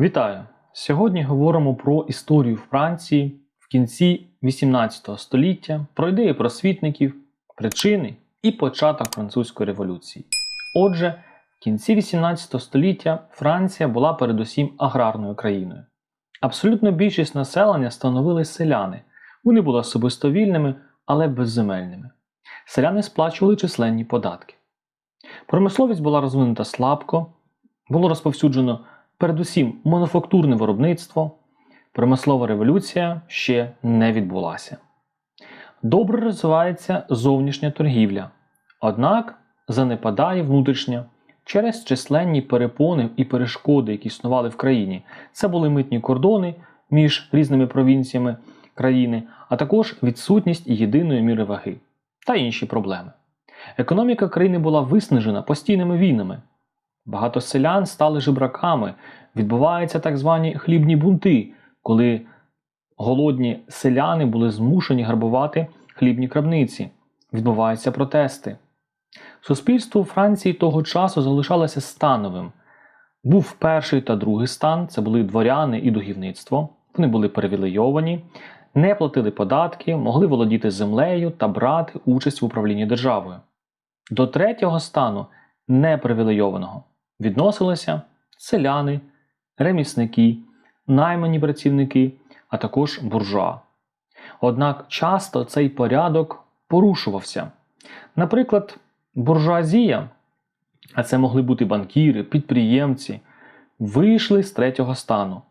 Вітаю! Сьогодні говоримо про історію Франції в кінці 18 століття, про ідеї просвітників, причини і початок французької революції. Отже, в кінці 18 століття Франція була передусім аграрною країною. Абсолютно більшість населення становили селяни. Вони були особисто вільними, але безземельними. Селяни сплачували численні податки. Промисловість була розвинута слабко, було розповсюджено передусім мануфактурне виробництво, промислова революція ще не відбулася. Добре розвивається зовнішня торгівля, однак занепадає внутрішня через численні перепони і перешкоди, які існували в країні. Це були митні кордони між різними провінціями країни, а також відсутність єдиної міри ваги та інші проблеми. Економіка країни була виснажена постійними війнами. Багато селян стали жебраками, відбуваються так звані хлібні бунти, коли голодні селяни були змушені грабувати хлібні крабниці. Відбуваються протести. Суспільство Франції того часу залишалося становим. Був перший та другий стан це були дворяни і догівництво. Вони були привілейовані, не платили податки, могли володіти землею та брати участь в управлінні державою. До третього стану непривілейованого відносилися селяни, ремісники, наймані працівники, а також буржуа. Однак часто цей порядок порушувався. Наприклад, буржуазія, а це могли бути банкіри, підприємці, вийшли з третього стану.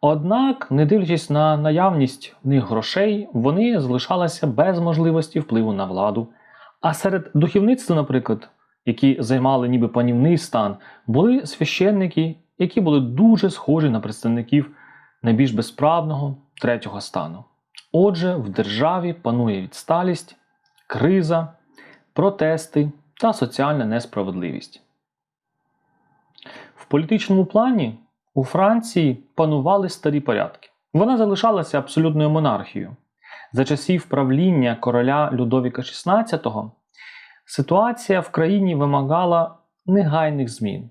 Однак, не дивлячись на наявність в них грошей, вони залишалися без можливості впливу на владу. А серед духовництва, наприклад, які займали ніби панівний стан, були священники, які були дуже схожі на представників найбільш безправного третього стану. Отже, в державі панує відсталість, криза, протести та соціальна несправедливість. В політичному плані у Франції панували старі порядки. Вона залишалася абсолютною монархією. За часів правління короля Людовіка XVI ситуація в країні вимагала негайних змін.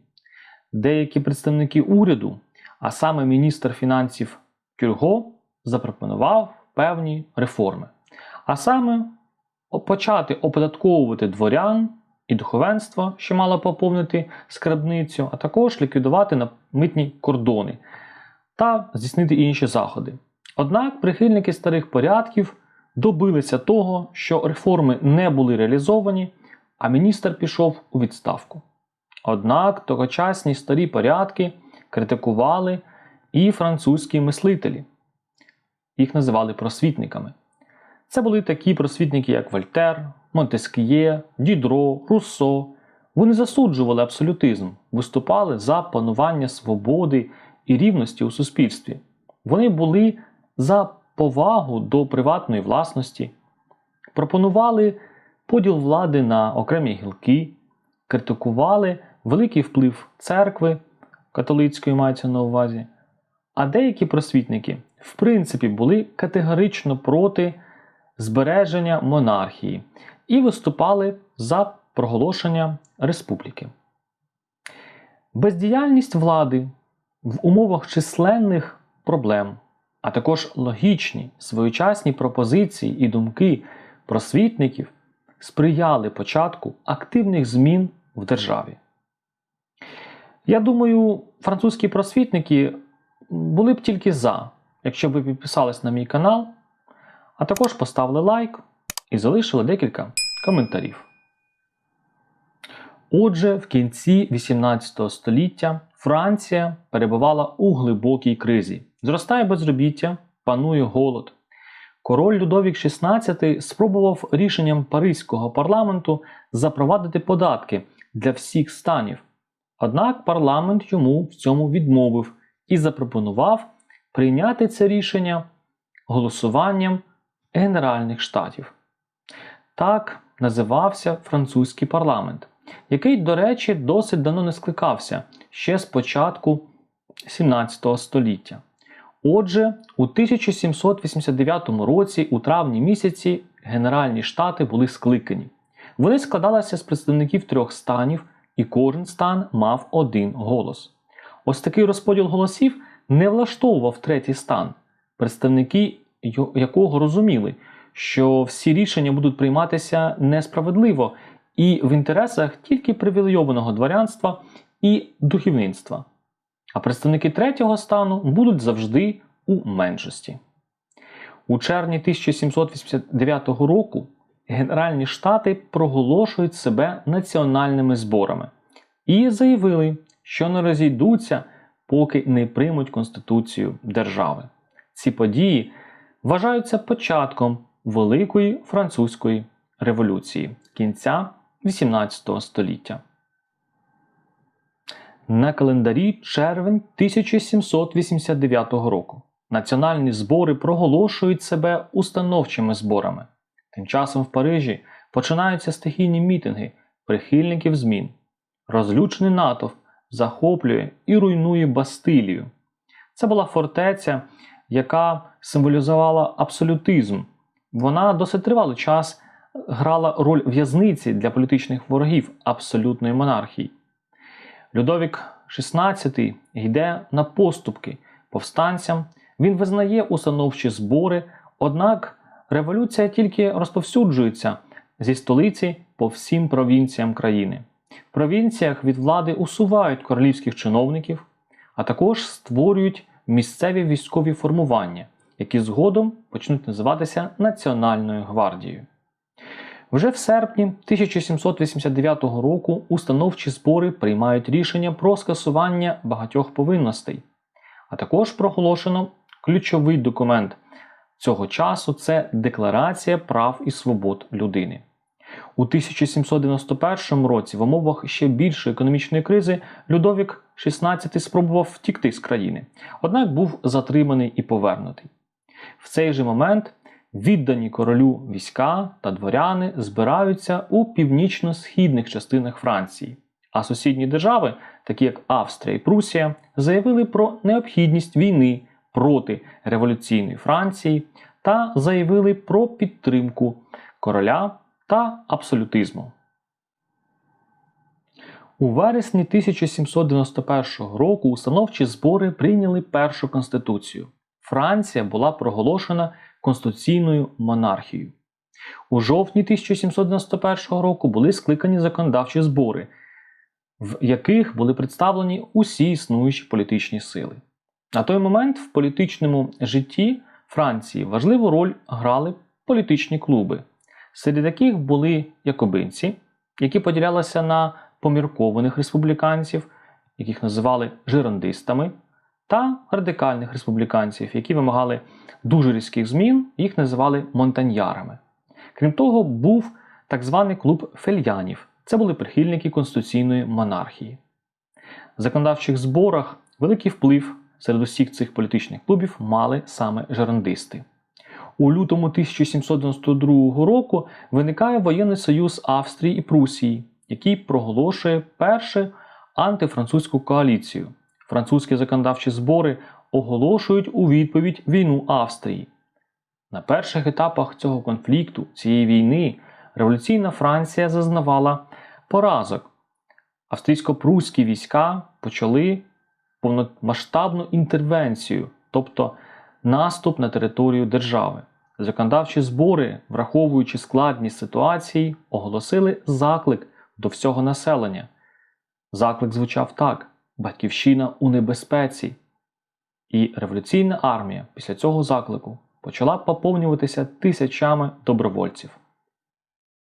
Деякі представники уряду, а саме міністр фінансів Кюрго, запропонував певні реформи. А саме почати оподатковувати дворян і духовенство, що мало поповнити скрабницю, а також ліквідувати на митні кордони та здійснити інші заходи. Однак прихильники старих порядків добилися того, що реформи не були реалізовані, а міністр пішов у відставку. Однак тогочасні старі порядки критикували і французькі мислителі. Їх називали просвітниками. Це були такі просвітники, як Вольтер, Монтескіє, Дідро, Руссо. Вони засуджували абсолютизм, виступали за панування свободи і рівності у суспільстві. Вони були за повагу до приватної власності, пропонували поділ влади на окремі гілки, критикували великий вплив церкви католицької мається на увазі. А деякі просвітники, в принципі, були категорично проти збереження монархії і виступали за проголошення республіки. Бездіяльність влади в умовах численних проблем, а також логічні своєчасні пропозиції і думки просвітників сприяли початку активних змін в державі. Я думаю, французькі просвітники були б тільки за, якщо б ви підписались на мій канал, а також поставили лайк і залишили декілька коментарів. Отже, в кінці 18 століття Франція перебувала у глибокій кризі. Зростає безробіття, панує голод. Король Людовік XVI спробував рішенням Паризького парламенту запровадити податки для всіх станів. Однак парламент йому в цьому відмовив і запропонував прийняти це рішення голосуванням Генеральних штатів. Так називався французький парламент, який, до речі, досить давно не скликався ще з початку 17 століття. Отже, у 1789 році, у травні місяці, Генеральні штати були скликані. Вони складалися з представників трьох станів, і кожен стан мав один голос. Ось такий розподіл голосів не влаштовував третій стан, представники якого розуміли, що всі рішення будуть прийматися несправедливо і в інтересах тільки привілейованого дворянства і духовництва. А представники третього стану будуть завжди у меншості. У червні 1789 року Генеральні Штати проголошують себе національними зборами і заявили, що не розійдуться, поки не приймуть Конституцію держави. Ці події вважаються початком Великої французької революції кінця XVIII століття. На календарі червень 1789 року національні збори проголошують себе установчими зборами. Тим часом в Парижі починаються стихійні мітинги прихильників змін. Розлючений натовп захоплює і руйнує Бастилію. Це була фортеця, яка символізувала абсолютизм. Вона досить тривалий час грала роль в'язниці для політичних ворогів абсолютної монархії. Людовік XVI йде на поступки повстанцям. Він визнає установчі збори, однак революція тільки розповсюджується зі столиці по всім провінціям країни. В провінціях від влади усувають королівських чиновників, а також створюють місцеві військові формування, які згодом почнуть називатися Національною гвардією. Вже в серпні 1789 року установчі збори приймають рішення про скасування багатьох повинностей, а також проголошено ключовий документ цього часу це Декларація прав і свобод людини. У 1791 році, в умовах ще більшої економічної кризи, Людовік XVI спробував втікти з країни, однак був затриманий і повернутий. В цей же момент віддані королю війська та дворяни збираються у північно-східних частинах Франції, а сусідні держави, такі як Австрія і Прусія, заявили про необхідність війни проти революційної Франції та заявили про підтримку короля та абсолютизму. У вересні 1791 року установчі збори прийняли першу конституцію. Франція була проголошена конституційною монархією. У жовтні 1791 року були скликані законодавчі збори, в яких були представлені усі існуючі політичні сили. На той момент в політичному житті Франції важливу роль грали політичні клуби. Серед яких були якобинці, які поділялися на поміркованих республіканців, яких називали жирондистами, та радикальних республіканців, які вимагали дуже різких змін, їх називали монтаньярами. Крім того, був так званий клуб фельянів. Це були прихильники конституційної монархії. В законодавчих зборах великий вплив серед усіх цих політичних клубів мали саме жерандисти. У лютому 1792 року виникає воєнний союз Австрії і Прусії, який проголошує першу антифранцузьку коаліцію. Французькі законодавчі збори оголошують у відповідь війну Австрії. На перших етапах цього конфлікту, цієї війни, революційна Франція зазнавала поразок. Австрійсько-прусські війська почали повномасштабну інтервенцію, тобто наступ на територію держави. Законодавчі збори, враховуючи складність ситуації, оголосили заклик до всього населення. Заклик звучав так: Батьківщина у небезпеці. І революційна армія після цього заклику почала поповнюватися тисячами добровольців.